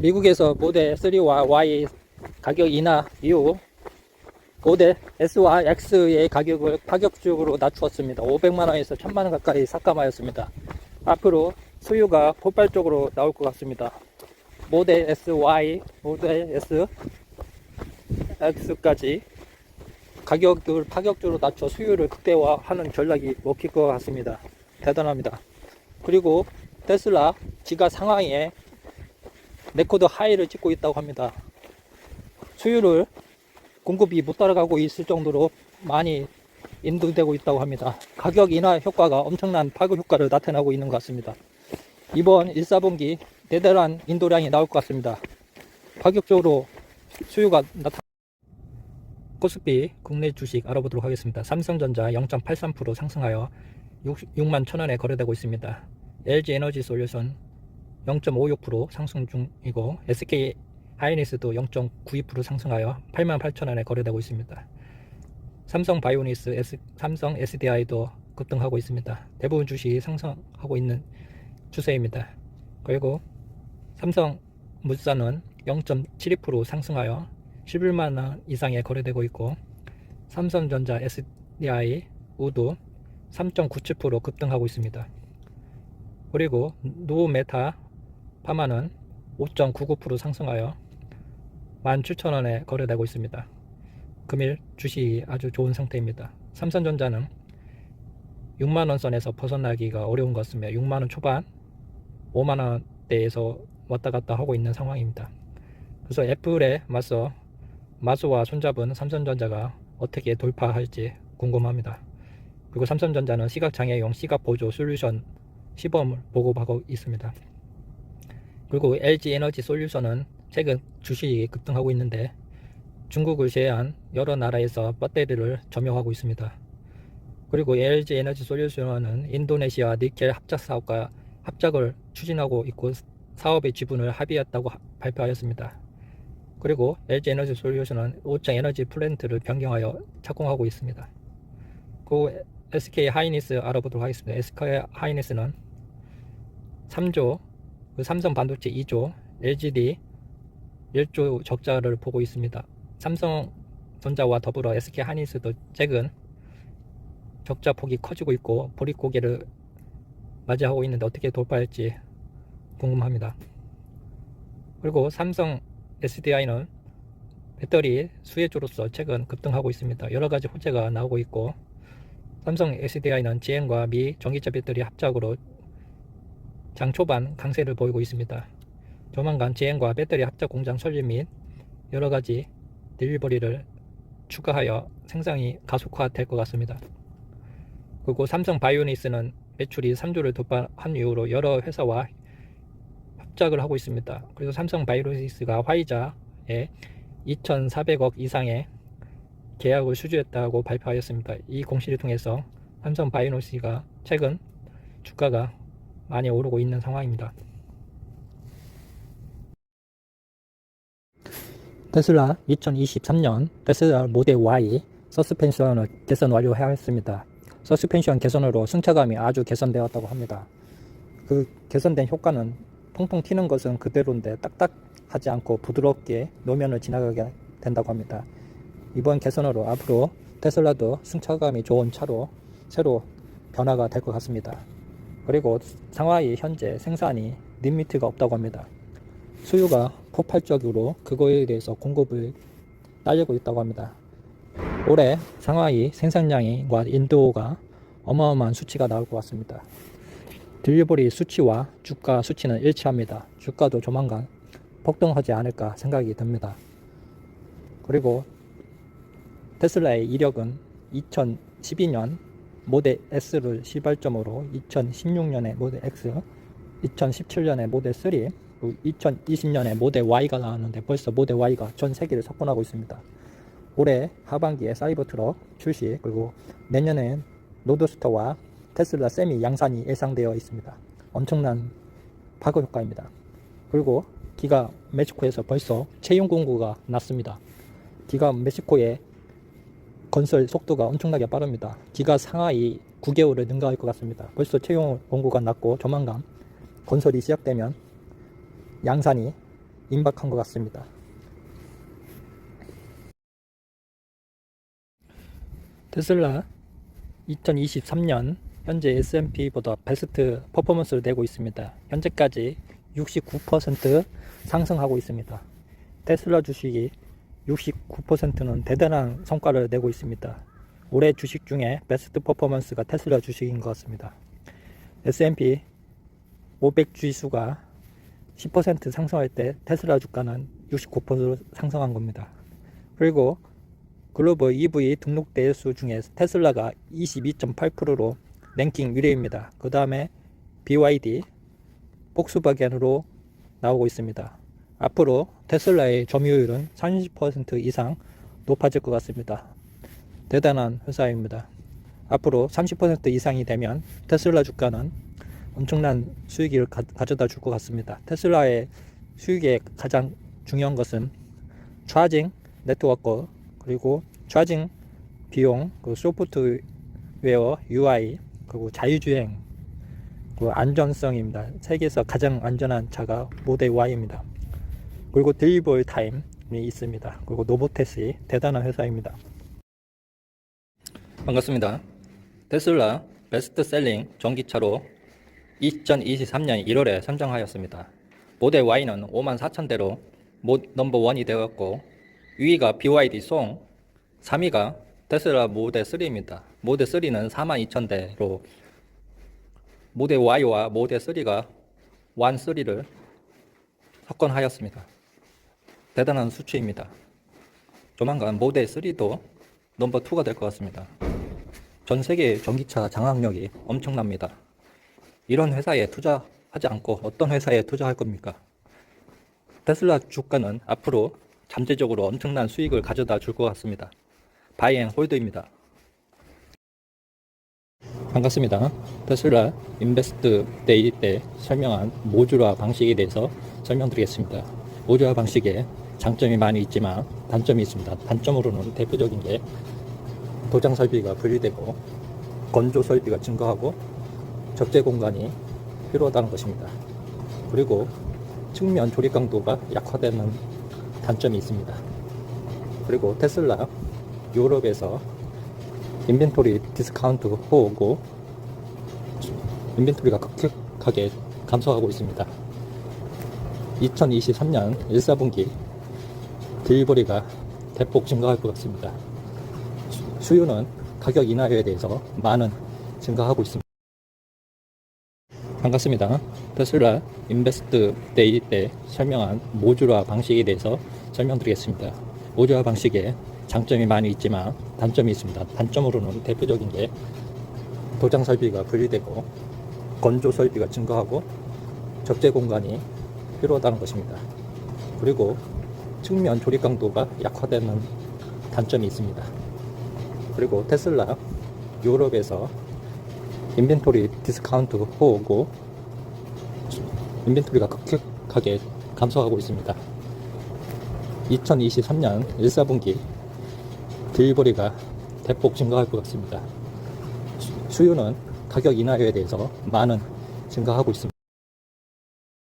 미국에서 모델 3와 Y 가격 인하 이후 모델 S와 X의 가격을 파격적으로 낮추었습니다. 500만원에서 1000만원 가까이 삭감하였습니다. 앞으로 수요가 폭발적으로 나올 것 같습니다. 모델 S, Y, 모델 S, X까지 가격을 파격적으로 낮춰 수요를 극대화하는 전략이 먹힐 것 같습니다. 대단합니다. 그리고 테슬라 지가 상황에 레코드 하이를 찍고 있다고 합니다. 수요를 공급이 못 따라가고 있을 정도로 많이 인도되고 있다고 합니다. 가격 인하 효과가 엄청난 파급 효과를 나타내고 있는 것 같습니다. 이번 1, 4분기 대단한 인도량이 나올 것 같습니다. 파격적으로 수요가 나타 코스피 국내 주식 알아보도록 하겠습니다. 삼성전자 0.83% 상승하여 6, 만 1000원에 거래되고 있습니다. LG 에너지 솔루션 0.56% 상승 중이고 SK 하이닉스도 0.92% 상승하여 8만 8천원에 거래되고 있습니다. 삼성 바이오니스, S, 삼성 SDI도 급등하고 있습니다. 대부분 주식이 상승하고 있는 추세입니다. 그리고 삼성 물산은 0.72% 상승하여 11만 원 이상에 거래되고 있고 삼성전자 SDI 우도 3.97% 급등하고 있습니다. 그리고 노메타 파마는 5.99% 상승하여 17,000원에 거래되고 있습니다. 금일 주식이 아주 좋은 상태입니다. 삼성전자는 6만원 선에서 벗어나기가 어려운 것 같습니다. 6만원 초반, 5만원대에서 왔다 갔다 하고 있는 상황입니다. 그래서 애플에 맞서 마소와 손잡은 삼성전자가 어떻게 돌파할지 궁금합니다. 그리고 삼성전자는 시각장애용 시각보조 솔루션 시범을 보고하고 있습니다. 그리고 LG 에너지 솔루션은 최근 주식이 급등하고 있는데 중국을 제외한 여러 나라에서 배터리를 점용하고 있습니다. 그리고 LG 에너지 솔루션은 인도네시아 니켈 합작 사업과 합작을 추진하고 있고 사업의 지분을 합의했다고 발표하였습니다. 그리고 LG 에너지 솔루션은 5층 에너지 플랜트를 변경하여 착공하고 있습니다. 그 SK 하이니스 알아보도록 하겠습니다. SK 하이니스는 3조, 그 삼성 반도체 2조, LGD 1조 적자를 보고 있습니다. 삼성전자와 더불어 SK 하이닉스도 최근 적자 폭이 커지고 있고 보릿고개를 맞이하고 있는데 어떻게 돌파할지 궁금합니다. 그리고 삼성 SDI는 배터리 수혜주로서 최근 급등하고 있습니다. 여러 가지 호재가 나오고 있고 삼성 SDI는 GM과 미 전기차 배터리 합작으로 장 초반 강세를 보이고 있습니다. 조만간 GM과 배터리 합작 공장 설립 및 여러 가지 딜리버리를 추가하여 생산이 가속화될 것 같습니다. 그리고 삼성 바이오니스는 매출이 3조를 돌파한 이후로 여러 회사와 합작을 하고 있습니다. 그래서 삼성 바이오니스가 화이자에 2,400억 이상의 계약을 수주했다고 발표하였습니다. 이 공시를 통해서 삼성 바이오니스가 최근 주가가 많이 오르고 있는 상황입니다. 테슬라 2023년 테슬라 모델 Y 서스펜션을 개선 완료하였습니다. 서스펜션 개선으로 승차감이 아주 개선되었다고 합니다. 그 개선된 효과는 통통 튀는 것은 그대로인데 딱딱하지 않고 부드럽게 노면을 지나가게 된다고 합니다. 이번 개선으로 앞으로 테슬라도 승차감이 좋은 차로 새로 변화가 될 것 같습니다. 그리고 상하이 현재 생산이 리미트가 없다고 합니다. 수요가 폭발적으로 그거에 대해서 공급을 딸리고 있다고 합니다. 올해 상하이 생산량과 인도가 어마어마한 수치가 나올 것 같습니다. 딜리버리 수치와 주가 수치는 일치합니다. 주가도 조만간 폭등하지 않을까 생각이 듭니다. 그리고 테슬라의 이력은 2012년 모델 S를 시발점으로 2016년에 모델 X, 2017년에 모델 3, 2020년에 모델 Y가 나왔는데 벌써 모델 Y가 전 세계를 석권하고 있습니다. 올해 하반기에 사이버 트럭 출시 그리고 내년엔 로드스터와 테슬라 세미 양산이 예상되어 있습니다. 엄청난 파급 효과입니다. 그리고 기가 멕시코에서 벌써 채용 공고가 났습니다. 기가 멕시코의 건설 속도가 엄청나게 빠릅니다. 기가 상하이 9개월을 능가할 것 같습니다. 벌써 채용 공고가 났고 조만간 건설이 시작되면 양산이 임박한 것 같습니다. 테슬라 2023년 현재 S&P보다 베스트 퍼포먼스를 내고 있습니다. 현재까지 69% 상승하고 있습니다. 테슬라 주식이 69%는 대단한 성과를 내고 있습니다. 올해 주식 중에 베스트 퍼포먼스가 테슬라 주식인 것 같습니다. S&P 500 지수가 10% 상승할 때 테슬라 주가는 69% 상승한 겁니다. 그리고 글로벌 EV 등록 대수 중에 테슬라가 22.8%로 랭킹 1위입니다. 그 다음에 BYD, 폭스바겐으로 나오고 있습니다. 앞으로 테슬라의 점유율은 30% 이상 높아질 것 같습니다. 대단한 회사입니다. 앞으로 30% 이상이 되면 테슬라 주가는 엄청난 수익을 가, 져다 줄 것 같습니다. 테슬라의 수익의 가장 중요한 것은 차징 네트워크 그리고 차징 비용 그 소프트웨어 UI 그리고 자유주행 그 안전성입니다. 세계에서 가장 안전한 차가 모델 Y입니다. 그리고 딜리버리 타임이 있습니다. 그리고 노보테스의 대단한 회사입니다. 반갑습니다. 테슬라 베스트셀링 전기차로 2023년 1월에 선정하였습니다. 모델 Y는 5만 4천 대로 모, 넘버 원이 되었고 2위가 BYD 송, 3위가 테슬라 모델 3입니다. 모델 3는 4만 2천 대로 모델 Y와 모델 3가 1, 3를 석권하였습니다. 대단한 수치입니다. 조만간 모델 3도 넘버 2가 될 것 같습니다. 전 세계 전기차 장악력이 엄청납니다. 이런 회사에 투자하지 않고 어떤 회사에 투자할 겁니까? 테슬라 주가는 앞으로 잠재적으로 엄청난 수익을 가져다 줄 것 같습니다. 바이앤 홀드입니다. 반갑습니다. 테슬라 인베스트 데이 때 설명한 모듈화 방식에 대해서 설명드리겠습니다. 모듈화 방식에 장점이 많이 있지만 단점이 있습니다. 단점으로는 대표적인 게 도장 설비가 분리되고 건조 설비가 증가하고 적재 공간이 필요하다는 것입니다. 그리고 측면 조립 강도가 약화되는 단점이 있습니다. 그리고 테슬라 유럽에서 인벤토리 디스카운트 호우고 인벤토리가 급격하게 감소하고 있습니다. 2023년 1사분기 딜리버리가 대폭 증가할 것 같습니다. 수요는 가격 인하에 대해서 많은 증가하고 있습니다. 반갑습니다. 테슬라 인베스트 데이 때 설명한 모듈화 방식에 대해서 설명드리겠습니다. 모듈화 방식에 장점이 많이 있지만 단점이 있습니다. 단점으로는 대표적인 게 도장 설비가 분리되고 건조 설비가 증가하고 적재 공간이 필요하다는 것입니다. 그리고 측면 조립 강도가 약화되는 단점이 있습니다. 그리고 테슬라 유럽에서 인벤토리 디스카운트 호우고 인벤토리가 급격하게 감소하고 있습니다. 2023년 1사분기 딜리버리가 대폭 증가할 것 같습니다. 수- 수요는 가격 인하에 대해서 많은 증가하고 있습니다.